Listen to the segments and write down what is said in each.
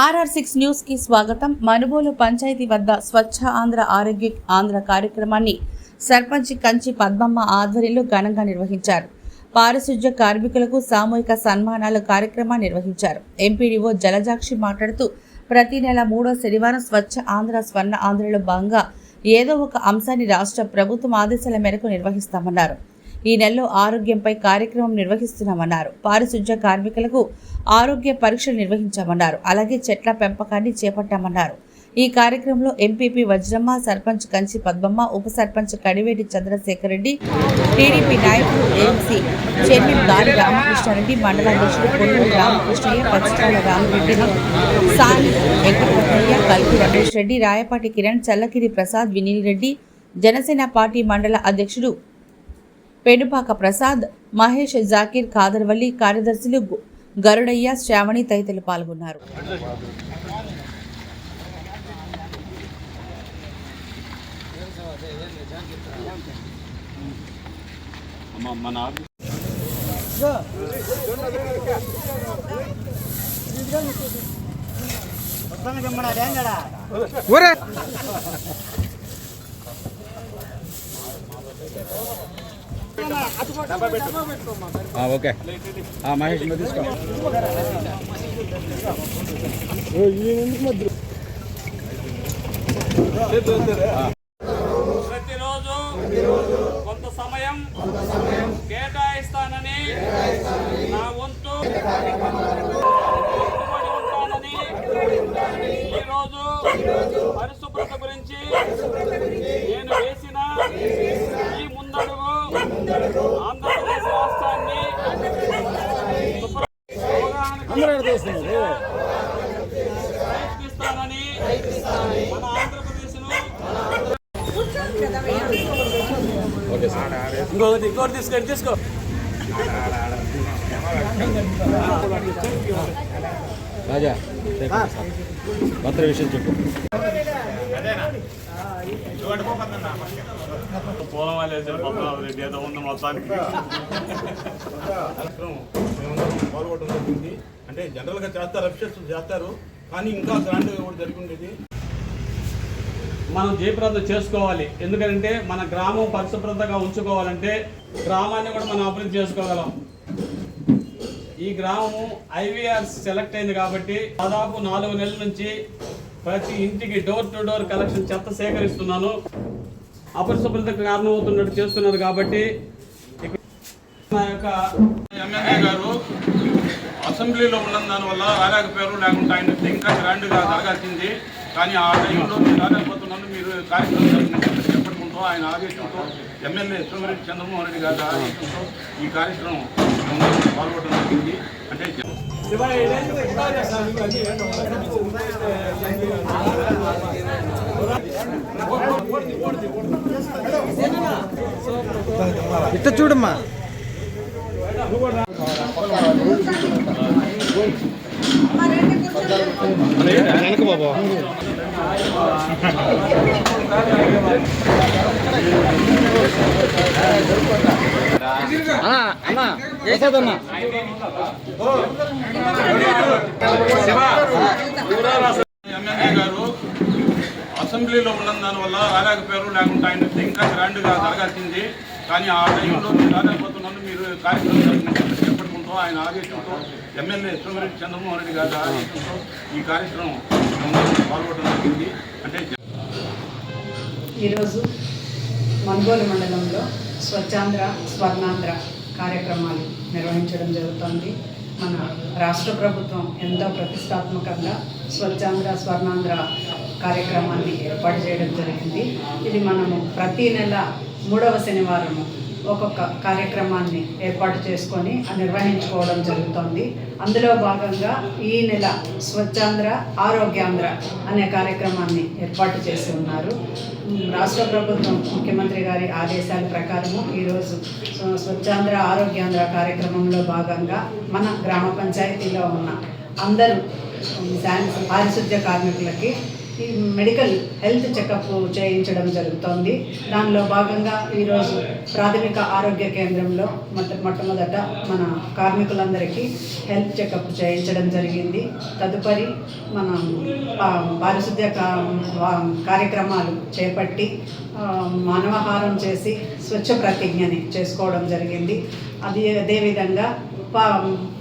RR six న్యూస్కి స్వాగతం. మనుబోలు పంచాయతీ వద్ద స్వచ్ఛ ఆంధ్ర ఆరోగ్య ఆంధ్ర కార్యక్రమాన్ని సర్పంచ్ కంచి పద్మమ్మ ఆధ్వర్యంలో ఘనంగా నిర్వహించారు. పారిశుధ్య కార్మికులకు సామూహిక సన్మానాల కార్యక్రమాన్ని నిర్వహించారు. ఎంపీడీఓ జలజాక్షి మాట్లాడుతూ ప్రతి నెల మూడో శనివారం స్వచ్ఛ ఆంధ్ర స్వర్ణ ఆంధ్రలో భాగంగా ఏదో ఒక అంశాన్ని రాష్ట్ర ప్రభుత్వం ఆదేశాల మేరకు నిర్వహిస్తామన్నారు. ఈ నెలలో ఆరోగ్యంపై కార్యక్రమం నిర్వహిస్తున్నామన్నారు. పారిశుధ్య కార్మికులకు ఆరోగ్య పరీక్షలు నిర్వహించామన్నారు. అలాగే చెట్ల పెంపకాన్ని చేపట్టామన్నారు. ఈ కార్యక్రమంలో ఎంపీపీ వజ్రమ్మ సర్పంచ్ కంచి పద్మమ్మ ఉప సర్పంచ్ కడివేటి చంద్రశేఖర్ రెడ్డి టీడీపీ నాయకులు ఏఎంసీ చైర్మన్ గాలి రామకృష్ణారెడ్డి మండలాధ్యక్షుడు పొన్నూరు రామకృష్ణయ్య పచ్చికాల రామరెడ్డిని సాయి వెంకటరమణయ్య కల్పి రమేష్ రెడ్డి రాయపాటి కిరణ్ చల్లకిరి ప్రసాద్ వినీల్ రెడ్డి జనసేన పార్టీ మండల అధ్యక్షుడు పెనుపాక ప్రసాద్ మహేష్ జాకీర్ కాదర్వల్లి కార్యదర్శులు గరుడయ్య శ్రావణి తదితరులు పాల్గొన్నారు. అమ్మ ఓకే. మహేష్ తీసుకో. ప్రతిరోజు కొంత సమయం కేటాయిస్తానని నా వంతు ఇంకొకటి ఇంకోటి తీసుకొని తీసుకో. రాజా మంత్రి విషయం చెప్పు. పూలం వాళ్ళు వేసిన పద్మనాభ రెడ్డి ఏదో ఉంది మొత్తానికి. అంటే జనరల్గా చేస్తారు అఫిషియల్స్ చేస్తారు కానీ ఇంకా గ్రాండ్గా కూడా జరిగి ఉండేది మనం జయప్రదం చేసుకోవాలి. ఎందుకంటే మన గ్రామం పరిశుభ్రతగా ఉంచుకోవాలంటే గ్రామాన్ని కూడా మనం అభివృద్ధి చేసుకోగలం. ఈ గ్రామం ఐవీఆర్ సెలెక్ట్ అయింది కాబట్టి దాదాపు నాలుగు నెలల నుంచి ప్రతి ఇంటికి డోర్ టు డోర్ కలెక్షన్ చెత్త సేకరిస్తున్నాను. అపరిశుభ్రతకు కారణమవుతున్నట్టు చేస్తున్నారు కాబట్టి నా యొక్క ఎమ్మెల్యే గారు అసెంబ్లీలో ఉన్న దానివల్ల రాలేకపోయారు లేకుంటే ఆయన ఇంకా గ్రాండ్గా జరగాల్సింది. కానీ ఆ టైంలో మీరు రాలేకపోతున్నాను మీరు కార్యక్రమం జరిగినట్టు చేపట్టుకుంటూ ఆయన ఆదేశంతో ఎమ్మెల్యే సోమిరెడ్డి చంద్రమోహన్ రెడ్డి గారి ఆదేశంతో ఈ కార్యక్రమం మేమందరం పాల్గొనడం జరిగింది అంటే ఇట్ట చూడమ్మా వెనక బాబా. అన్నా అన్నా ప్రసాద్ అన్న ఎమ్మెల్యే గారు అసెంబ్లీలో ఉన్న దానివల్ల రాలేకపోయారు లేకుంటే ఆయన ఇంకా గ్రాండ్గా జరగాల్సింది కానీ ఆ టైంలో మీరు రాలేకపోతున్నాను మీరు కార్యక్రమం జరిగినట్టు ఆయన ఆదేశంతో ఎమ్మెల్యే సోమిరెడ్డి చంద్రమోహన్ రెడ్డి గారి ఆదేశంతో ఈ కార్యక్రమం పాల్గొనడం జరిగింది. అంటే ఈరోజు మన్గోలు మండలంలో స్వచ్ఛాంధ్ర స్వర్ణాంధ్ర కార్యక్రమాలు నిర్వహించడం జరుగుతోంది. మన రాష్ట్ర ప్రభుత్వం ఎంతో ప్రతిష్టాత్మకంగా స్వచ్ఛాంధ్ర స్వర్ణాంధ్ర కార్యక్రమాన్ని ఏర్పాటు చేయడం జరిగింది. ఇది మనము ప్రతి నెల మూడవ శనివారము ఒక్కొక్క కార్యక్రమాన్ని ఏర్పాటు చేసుకొని నిర్వహించుకోవడం జరుగుతోంది. అందులో భాగంగా ఈ నెల స్వచ్ఛాంధ్ర ఆరోగ్యాంధ్ర అనే కార్యక్రమాన్ని ఏర్పాటు చేసి ఉన్నారు. రాష్ట్ర ప్రభుత్వం ముఖ్యమంత్రి గారి ఆదేశాల ప్రకారము ఈరోజు స్వచ్ఛాంధ్ర ఆరోగ్యాంధ్ర కార్యక్రమంలో భాగంగా మన గ్రామ పంచాయతీలో ఉన్న అందరూ పారిశుద్ధ్య కార్మికులకి మెడికల్ హెల్త్ చెకప్ చేయించడం జరుగుతోంది. దానిలో భాగంగా ఈరోజు ప్రాథమిక ఆరోగ్య కేంద్రంలో మొట్ట మొట్టమొదట మన కార్మికులందరికీ హెల్త్ చెకప్ చేయించడం జరిగింది. తదుపరి మన పారిశుద్ధ్య వా- కార్యక్రమాలు చేపట్టి మానవహారం చేసి స్వచ్ఛ ప్రతిజ్ఞని చేసుకోవడం జరిగింది. అది అదేవిధంగా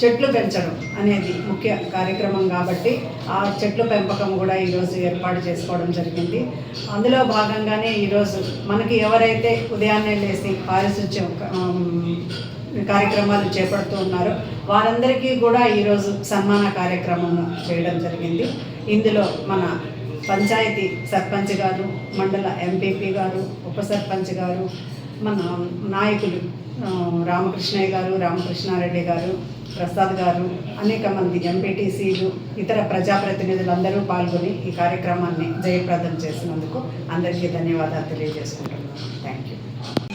చెట్లు పెంచడం అనేది ముఖ్య కార్యక్రమం కాబట్టి ఆ చెట్ల పెంపకం కూడా ఈరోజు ఏర్పాటు చేసుకోవడం జరిగింది. అందులో భాగంగానే ఈరోజు మనకి ఎవరైతే ఉదయాన్నే లేసి పారిశుధ్యం కార్యక్రమాలు చేపడుతూ ఉన్నారో వారందరికీ కూడా ఈరోజు సన్మాన కార్యక్రమం చేయడం జరిగింది. ఇందులో మన పంచాయతీ సర్పంచ్ గారు మండల ఎంపీపీ గారు ఉప సర్పంచ్ గారు మన నాయకులు రామకృష్ణయ్య గారు రామకృష్ణారెడ్డి గారు ప్రసాద్ గారు అనేక మంది ఎంపీటీసీలు ఇతర ప్రజాప్రతినిధులందరూ పాల్గొని ఈ కార్యక్రమాన్ని జయప్రదం చేసినందుకు అందరికీ ధన్యవాదాలు తెలియజేసుకుంటున్నాను. థ్యాంక్ యూ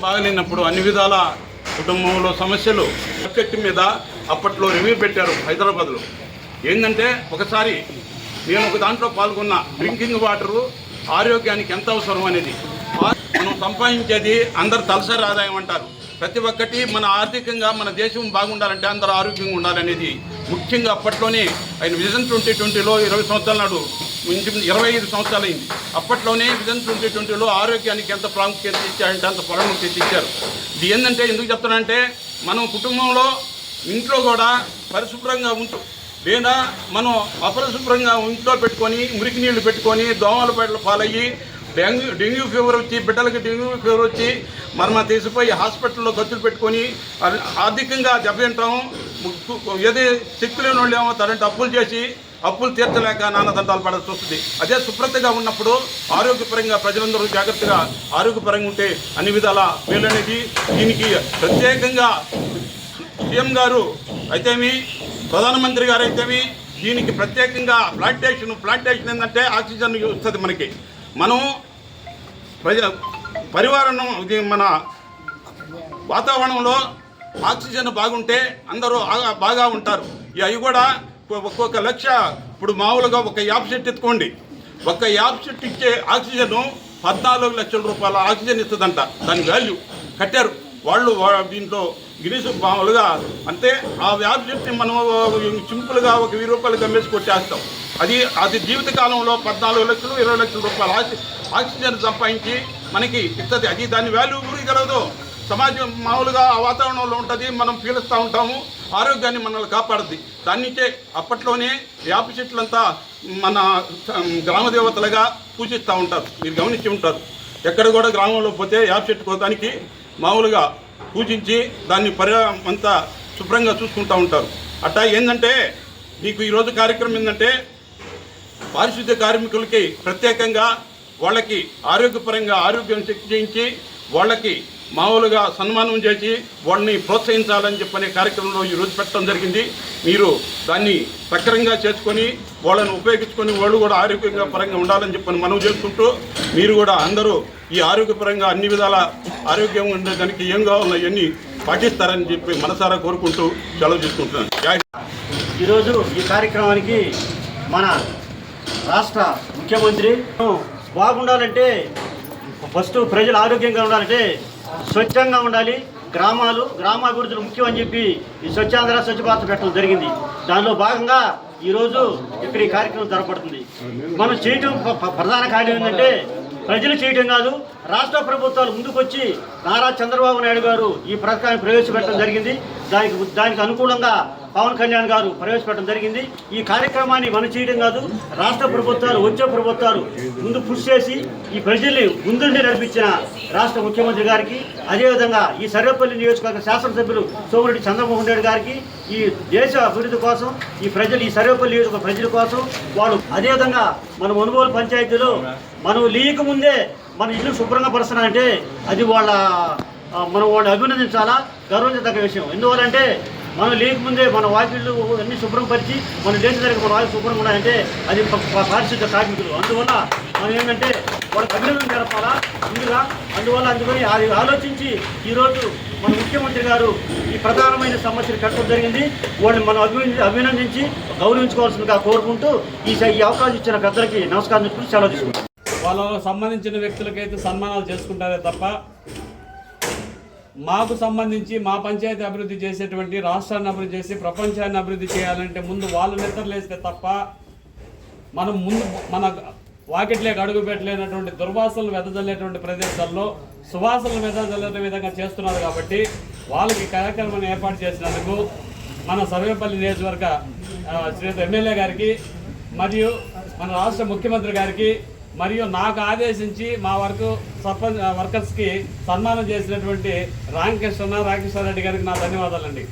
బాగలేనప్పుడు అన్ని విధాల కుటుంబంలో సమస్యలు సబ్జెక్ట్ మీద అప్పట్లో రివ్యూ పెట్టారు హైదరాబాద్లో. ఏంటంటే ఒకసారి నేను ఒక దాంట్లో పాల్గొన్న డ్రింకింగ్ వాటరు ఆరోగ్యానికి ఎంత అవసరం అనేది. మనం సంపాదించేది అందరు తలసరి ఆదాయం అంటారు. ప్రతి ఒక్కటి మన ఆర్థికంగా మన దేశం బాగుండాలంటే అందరూ ఆరోగ్యంగా ఉండాలనేది ముఖ్యంగా అప్పట్లోనే ఆయన విజన్ ట్వంటీ ట్వంటీలో ఇరవై సంవత్సరాల నాడు ఇరవై ఐదు సంవత్సరాలు అయింది అప్పట్లోనే విజన్ ట్వంటీ ట్వంటీలో ఆరోగ్యానికి ఎంత ప్రాముఖ్యత ఇచ్చారంటే అంత ప్రాముఖ్యత ఇచ్చారు. ఇది ఏంటంటే ఎందుకు చెప్తానంటే మనం కుటుంబంలో ఇంట్లో కూడా పరిశుభ్రంగా ఉంటూ లేదా మనం అపరిశుభ్రంగా ఇంట్లో పెట్టుకొని మురికి నీళ్ళు పెట్టుకొని దోమల పాలయ్యి డెంగ్యూ డెంగ్యూ ఫీవర్ వచ్చి బిడ్డలకి డెంగ్యూ ఫీవర్ వచ్చి మరమ తీసిపోయి హాస్పిటల్లో ఖర్చులు పెట్టుకొని ఆర్థికంగా దెబ్బతింటాం. ఏది శక్తి లేని వాళ్ళు ఏమవుతారంటే అప్పులు చేసి అప్పులు తీర్చలేక నాన్నదండాలు పడాల్సి వస్తుంది. అదే శుభ్రతగా ఉన్నప్పుడు ఆరోగ్యపరంగా ప్రజలందరూ జాగ్రత్తగా ఆరోగ్యపరంగా ఉంటే అన్ని విధాల వీళ్ళనేది దీనికి ప్రత్యేకంగా సీఎం గారు అయితేమి ప్రధానమంత్రి గారు అయితేమి దీనికి ప్రత్యేకంగా ప్లాంటేషన్ ప్లాంటేషన్ ఏంటంటే ఆక్సిజన్ వస్తుంది మనకి. మనం ప్రజ పరివారం మన వాతావరణంలో ఆక్సిజన్ బాగుంటే అందరూ బాగా ఉంటారు. అవి కూడా ఒక్కొక్క లక్ష ఇప్పుడు మామూలుగా ఒక యాప్ సెట్ ఎత్తుకోండి. ఒక యాప్ సెట్ ఇచ్చే ఆక్సిజన్ పద్నాలుగు లక్షల రూపాయల ఆక్సిజన్ ఇస్తుందంట. దాని వాల్యూ కట్టారు. వాళ్ళు దీంట్లో గిరీష్ మామూలుగా అంటే ఆ యాప్ సెట్ని మనం సింపుల్గా ఒక వెయ్యి రూపాయలు కమ్మేసి కొట్టేస్తాం. అది అది జీవితకాలంలో పద్నాలుగు లక్షలు ఇరవై లక్షల రూపాయలు ఆక్సి- ఆక్సిజన్ సంపాదించి మనకి ఇస్తుంది అది దాని వాల్యూ ఊరికి కలదు సమాజం మామూలుగా ఆ వాతావరణంలో ఉంటుంది మనం పీలుస్తూ ఉంటాము. ఆరోగ్యాన్ని మనల్ని కాపాడుద్ది. దాన్నించే అప్పట్లోనే వేప చెట్లంతా మన గ్రామదేవతలుగా గ్రామ దేవతలుగా పూజిస్తూ ఉంటారు. మీరు గమనించి ఉంటారు. ఎక్కడ కూడా గ్రామంలో పోతే వేప చెట్టు కోతానికి మామూలుగా పూజించి దాన్ని పర్యా అంతా శుభ్రంగా చూసుకుంటూ ఉంటారు. అట్టా ఏంటంటే మీకు ఈరోజు కార్యక్రమం ఏంటంటే పారిశుద్ధ్య కార్మికులకి ప్రత్యేకంగా వాళ్ళకి ఆరోగ్యపరంగా ఆరోగ్యం చెక్ చేయించి వాళ్ళకి మామూలుగా సన్మానం చేసి వాళ్ళని ప్రోత్సహించాలని చెప్పనే కార్యక్రమంలో ఈరోజు పెట్టడం జరిగింది. మీరు దాన్ని సక్రంగా చేసుకొని వాళ్ళని ఉపయోగించుకొని వాళ్ళు కూడా ఆరోగ్యంగా పరంగా ఉండాలని చెప్పని మనం చేసుకుంటూ మీరు కూడా అందరూ ఈ ఆరోగ్యపరంగా అన్ని విధాల ఆరోగ్యం ఉండేదానికి ఏం కావాలో అవన్నీ పాటిస్తారని చెప్పి మనసారా కోరుకుంటూ సెలవు తీసుకుంటున్నాను. ఈరోజు ఈ కార్యక్రమానికి మన రాష్ట్ర ముఖ్యమంత్రి. బాగుండాలంటే ఫస్ట్ ప్రజలు ఆరోగ్యంగా ఉండాలంటే స్వచ్ఛంగా ఉండాలి. గ్రామాలు గ్రామాభివృద్ధులు ముఖ్యం అని చెప్పి ఈ స్వచ్ఛాంధ్ర స్వచ్ఛభారత పెట్టడం జరిగింది. దానిలో భాగంగా ఈరోజు ఇక్కడ ఈ కార్యక్రమం జరపడుతుంది మనం చేయటం ప్రధాన కార్యం ఏంటంటే ప్రజలు చేయటం కాదు రాష్ట్ర ప్రభుత్వాలు ముందుకొచ్చి నారా చంద్రబాబు నాయుడు గారు ఈ పథకాన్ని ప్రవేశపెట్టడం జరిగింది. దానికి దానికి అనుకూలంగా పవన్ కళ్యాణ్ గారు ప్రవేశపెట్టడం జరిగింది. ఈ కార్యక్రమాన్ని మనం చేయడం కాదు రాష్ట్ర ప్రభుత్వాలు వచ్చే ప్రభుత్వాలు ముందు కృషి చేసి ఈ ప్రజల్ని ముందుండి నడిపించిన రాష్ట్ర ముఖ్యమంత్రి గారికి అదేవిధంగా ఈ సర్వేపల్లి నియోజకవర్గ శాసనసభ్యులు సోమిరెడ్డి చంద్రమోహన్ రెడ్డి గారికి ఈ దేశ అభివృద్ధి కోసం ఈ ప్రజలు ఈ సర్వేపల్లి నియోజకవర్గ ప్రజల కోసం వాళ్ళు అదేవిధంగా మన ఒనుగోలు పంచాయతీలో మనం లీక్ ముందే మన ఇల్లు శుభ్రంగా పరుస్తున్నారంటే అది వాళ్ళ మనం వాళ్ళు అభినందించాలా? గర్వించదగ్గ విషయం. ఎందువల్లంటే మనం లేకముందే మన వాకిళ్ళు అన్ని శుభ్రపరిచి మనం లేని దగ్గర మన వాకిలు శుభ్రంగా ఉన్నాయంటే అది పారిశుద్ధ కార్మికులు. అందువల్ల మనం ఏంటంటే వాళ్ళకి అభినందన జరపాలా? ముందుగా అందువల్ల అందుకని అది ఆలోచించి ఈరోజు మన ముఖ్యమంత్రి గారు ఈ ప్రధానమైన సమస్యలు కట్టడం జరిగింది. వాళ్ళని మనం అభినంది అభినందించి గౌరవించుకోవాల్సిందిగా కోరుకుంటూ ఈ అవకాశం ఇచ్చిన పెద్దలకి నమస్కారం చెప్పుకుని సెలవు తీసుకుంటాం వాళ్ళకు సంబంధించిన వ్యక్తులకైతే సన్మానాలు చేసుకుంటారే తప్ప మాకు సంబంధించి మా పంచాయతీ అభివృద్ధి చేసేటువంటి రాష్ట్రాన్ని అభివృద్ధి చేసి ప్రపంచాన్ని అభివృద్ధి చేయాలంటే ముందు వాళ్ళు నిద్రలేస్తే తప్ప మనం ముందు మన వాకిట్లేక అడుగు పెట్టలేనటువంటి దుర్వాసనలు వెదజల్లేటువంటి ప్రదేశాల్లో సువాసనలు వెదజల్లే విధంగా చేస్తున్నారు కాబట్టి వాళ్ళకి కార్యక్రమం ఏర్పాటు చేసినందుకు మన సర్వేపల్లి నియోజకవర్గ ఆ, ఎమ్మెల్యే గారికి మరియు మన రాష్ట్ర ముఖ్యమంత్రి గారికి మరియు నాకు ఆదేశించి మా వర్క్ సర్పంచ్ వర్కర్స్కి సన్మానం చేసినటువంటి రామకృష్ణ రామకృష్ణారెడ్డి గారికి నా ధన్యవాదాలండి.